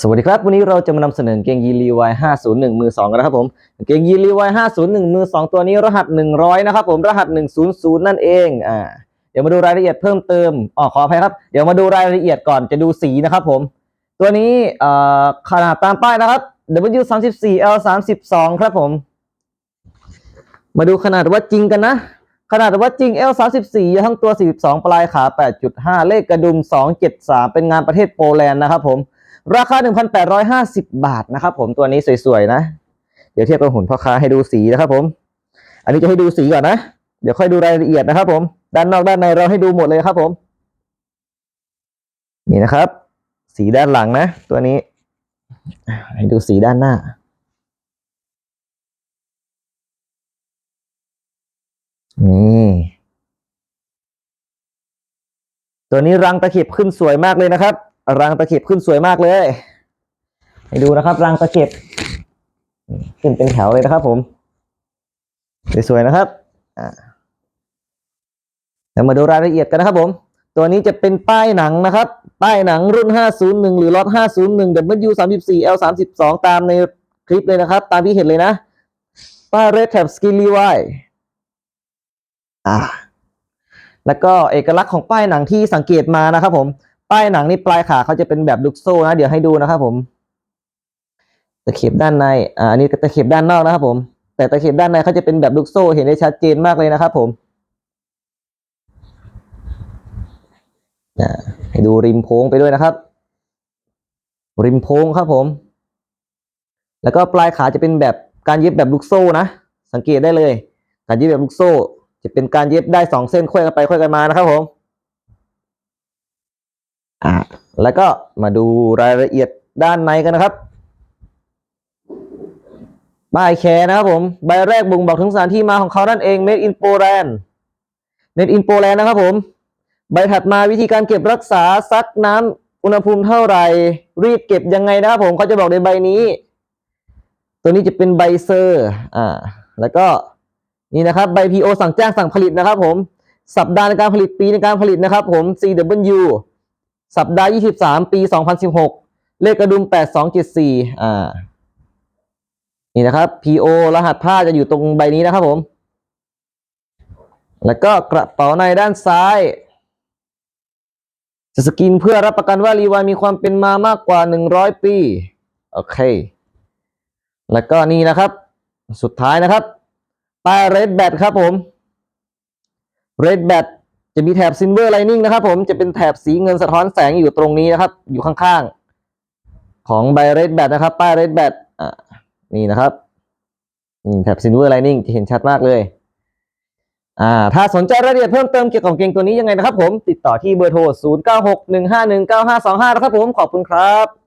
สวัสดีครับ วันนี้เราจะมานำเสนอเกงยีรีวาย501 มือ2กันนะครับผมเกงยีรีวาย501 มือ 2 ตัวนี้รหัส 100 นะครับผมรหัส 100 นั่นเองอ่าเดี๋ยวมาดูรายละเอียดเพิ่มเติมอ๋อขออภัยครับ เดี๋ยวมาดูรายละเอียดก่อนจะดูสีนะครับผม ตัวนี้เอ่อขนาดตามป้ายนะครับ W 3 4 L 3 2ครับผม มาดูขนาดวัดจริงกันนะ ขนาดวัดจริง L 3 4ทั้งตัว 42 ปลายขา 8.5 เลขกระดุม 273 เป็นงานประเทศโปแลนด์นะครับผม ราคา 1,850 บาทนะครับผมตัวนี้สวยๆนะ เดี๋ยวเทียบกับหุ่นพ่อค้าให้ดูสีนะครับผม อันนี้จะให้ดูสีก่อนนะ เดี๋ยวค่อยดูรายละเอียดนะครับผม ด้านนอกด้านในเราให้ดูหมดเลยครับผม นี่นะครับ สีด้านหลังนะ ตัวนี้ ให้ดูสีด้านหน้า นี่ตัวนี้รังตะเข็บขึ้นสวยมากเลยนะครับ รังตะเข็บขึ้นสวยมากเลยให้ดูนะครับ รังตะเข็บขึ้นเป็นแถวเลยนะครับ ผมสวยๆนะครับอ่าเดี๋ยวมาดูรายละเอียดกันนะครับ ผม ตัวนี้จะเป็นป้ายหนังนะครับ ป้ายหนังรุ่น 501 หรือล็อต501 W 34 L 32 ตามในคลิปเลยนะครับ ตามที่เห็นเลยนะ ป้าย Red Tab Skin Levi อ่าแล้วก็เอกลักษณ์ของป้ายหนังที่สังเกตมานะครับผม ป้ายหนังนี่ปลายขาเขาจะเป็นแบบลูกโซ่นะ เดี๋ยวให้ดูนะครับผม ตะเข็บด้านใน อ่าอันนี้ตะเข็บด้านนอกนะครับผม แต่ตะเข็บด้านในเขาจะเป็นแบบลูกโซ่ เห็นได้ชัดเจนมากเลยนะครับผมให้ดูริมโพ้งไปด้วยนะครับ ริมโพ้งครับผม แล้วก็ปลายขาจะเป็นแบบการเย็บแบบลูกโซ่นะ สังเกตได้เลย การเย็บแบบลูกโซ่ จะเป็นการเย็บได้สองเส้นค่อยกันไปค่อยกันมานะครับผม อ่าแล้วก็มาดูรายละเอียดด้านในกันนะครับป้ายแคร์นะครับผม ใบแรกบ่งบอกถึงสถานที่มาของเขานั่นเอง Made in Poland Made in Poland นะครับผม ใบถัดมาวิธีการเก็บรักษาซักน้ำอุณหภูมิเท่าไหร่ รีดเก็บยังไงนะครับผมเขาจะบอกในใบนี้ ตัวนี้จะเป็นใบเซอร์อ่าแล้วก็นี่นะครับใบ PO สั่งจ้างสั่งผลิตนะครับผม สัปดาห์ในการผลิตปีในการผลิตนะครับผม CW สัปดาห์ 23 ปี 2016 เลขกระดุม 8274 อ่า นี่นะครับ PO รหัสผ้าจะอยู่ตรงใบนี้นะครับผม แล้วก็กระเป๋าในด้านซ้าย จะสกินเพื่อรับประกันว่ารีวายมีความเป็นมามากกว่า 100 ปี โอเค แล้วก็นี่นะครับ สุดท้ายนะครับป้าย Red Bat ครับผม Red Bat จะมีแถบ Silver Lining นะครับผมจะเป็นแถบสีเงินสะท้อนแสงอยู่ตรงนี้นะครับ อยู่ข้างๆ ของใบ Red Bat นะครับป้าย Red Bat อ่านี่นะครับนี่แถบ Silver Lining จะเห็นชัดมากเลยอ่าถ้าสนใจรายละเอียดเพิ่มเติมเกี่ยวกับเกงตัวนี้ยังไงนะครับผมติดต่อที่เบอร์โทร 0961519525 นะครับผมขอบคุณครับ